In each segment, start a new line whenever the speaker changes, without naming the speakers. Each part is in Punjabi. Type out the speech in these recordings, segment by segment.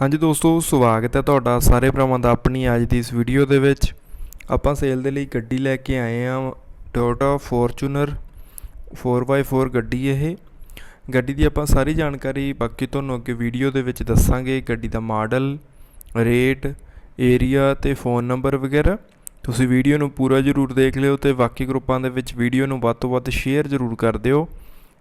ਹਾਂਜੀ ਦੋਸਤੋ, ਸਵਾਗਤ ਹੈ ਤੁਹਾਡਾ ਸਾਰੇ ਭਰਾਵਾਂ ਦਾ ਆਪਣੀ ਅੱਜ ਦੀ ਇਸ ਵੀਡੀਓ ਦੇ ਵਿੱਚ। ਆਪਾਂ ਸੇਲ ਦੇ ਲਈ ਗੱਡੀ ਲੈ ਕੇ ਆਏ ਹਾਂ ਟੋਯੋਟਾ ਫੋਰਚੂਨਰ 4x4 ਗੱਡੀ ਇਹ। ਗੱਡੀ ਦੀ ਆਪਾਂ ਸਾਰੀ ਜਾਣਕਾਰੀ ਬਾਕੀ ਤੁਹਾਨੂੰ ਅੱਗੇ ਵੀਡੀਓ ਦੇ ਵਿੱਚ ਦੱਸਾਂਗੇ। ਗੱਡੀ ਦਾ ਮਾਡਲ ਰੇਟ ਏਰੀਆ ਤੇ ਫੋਨ ਨੰਬਰ ਵਗੈਰਾ। ਤੁਸੀਂ ਵੀਡੀਓ ਨੂੰ ਪੂਰਾ ਜ਼ਰੂਰ ਦੇਖ ਲਿਓ ਤੇ ਬਾਕੀ ਗਰੁੱਪਾਂ ਦੇ ਵਿੱਚ ਵੀਡੀਓ ਨੂੰ ਵੱਧ ਤੋਂ ਵੱਧ ਸ਼ੇਅਰ ਜ਼ਰੂਰ ਕਰ ਦਿਓ।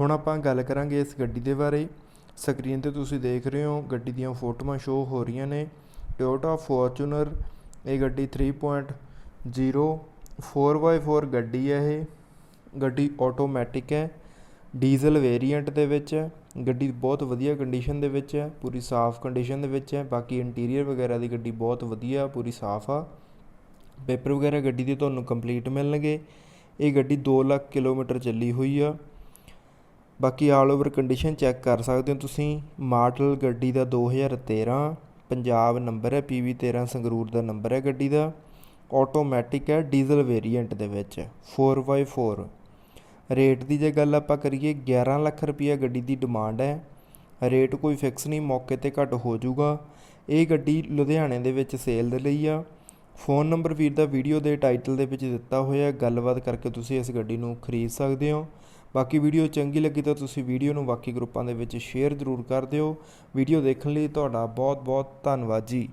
ਹੁਣ ਆਪਾਂ ਗੱਲ ਕਰਾਂਗੇ ਇਸ ਗੱਡੀ ਦੇ ਬਾਰੇ। ਸਕਰੀਨ ਤੇ ਤੁਸੀਂ ਦੇਖ ਰਹੇ ਹੋ, ਗੱਡੀ ਦੀਆਂ ਫੋਟੋਆਂ ਸ਼ੋ ਹੋ ਰਹੀਆਂ ਨੇ। ਟੋਯੋਟਾ ਫੋਰਚੂਨਰ ਇਹ ਗੱਡੀ 3.0 4x4 ਗੱਡੀ ਹੈ ਇਹ। ਗੱਡੀ ਆਟੋਮੈਟਿਕ ਹੈ ਡੀਜ਼ਲ ਵੇਰੀਐਂਟ ਦੇ ਵਿੱਚ ਹੈ। ਗੱਡੀ ਬਹੁਤ ਵਧੀਆ ਕੰਡੀਸ਼ਨ ਦੇ ਵਿੱਚ ਹੈ, ਪੂਰੀ ਸਾਫ਼ ਕੰਡੀਸ਼ਨ ਦੇ ਵਿੱਚ ਹੈ। ਬਾਕੀ ਇੰਟੀਰੀਅਰ ਵਗੈਰਾ ਦੀ ਗੱਡੀ ਬਹੁਤ ਵਧੀਆ, ਪੂਰੀ ਸਾਫ਼ ਆ। ਪੇਪਰ ਵਗੈਰਾ ਗੱਡੀ ਦੇ ਤੁਹਾਨੂੰ ਕੰਪਲੀਟ ਮਿਲਣਗੇ। ਇਹ ਗੱਡੀ 2 ਲੱਖ ਕਿਲੋਮੀਟਰ ਚੱਲੀ ਹੋਈ ਆ। ਬਾਕੀ ਆਲ ਓਵਰ ਕੰਡੀਸ਼ਨ ਚੈੱਕ ਕਰ ਸਕਦੇ ਹੋ ਤੁਸੀਂ। ਮਾਡਲ ਗੱਡੀ ਦਾ 2013 ਪੰਜਾਬ ਨੰਬਰ ਹੈ PV 13 ਸੰਗਰੂਰ ਦਾ ਨੰਬਰ ਹੈ ਗੱਡੀ ਦਾ। ਆਟੋਮੈਟਿਕ ਹੈ ਡੀਜ਼ਲ ਵੇਰੀਐਂਟ ਦੇ ਵਿੱਚ 4x4 ਰੇਟ ਦੀ ਜੇ ਗੱਲ ਆਪਾਂ ਕਰੀਏ 11 ਲੱਖ ਰੁਪਈਆ ਗੱਡੀ ਦੀ ਡਿਮਾਂਡ ਹੈ। ਰੇਟ ਕੋਈ ਫਿਕਸ ਨਹੀਂ, ਮੌਕੇ ਤੇ ਘੱਟ ਹੋ ਜਾਊਗਾ। ਇਹ ਗੱਡੀ ਲੁਧਿਆਣੇ ਦੇ ਵਿੱਚ ਸੇਲ ਦੇ ਲਈ ਆ। ਫੋਨ ਨੰਬਰ ਵੀਰ ਦਾ ਵੀਡੀਓ ਦੇ ਟਾਈਟਲ ਦੇ ਵਿੱਚ ਦਿੱਤਾ ਹੋਇਆ ਗੱਲਬਾਤ ਕਰਕੇ ਤੁਸੀਂ ਇਸ ਗੱਡੀ ਨੂੰ ਖਰੀਦ ਸਕਦੇ ਹੋ। ਬਾਕੀ ਵੀਡੀਓ ਚੰਗੀ ਲੱਗੀ ਤਾਂ ਤੁਸੀਂ ਵੀਡੀਓ ਨੂੰ ਬਾਕੀ ਗਰੁੱਪਾਂ ਦੇ ਵਿੱਚ ਸ਼ੇਅਰ ਜ਼ਰੂਰ ਕਰ ਦਿਓ। ਵੀਡੀਓ ਦੇਖਣ ਲਈ ਤੁਹਾਡਾ ਬਹੁਤ ਬਹੁਤ ਧੰਨਵਾਦ ਜੀ।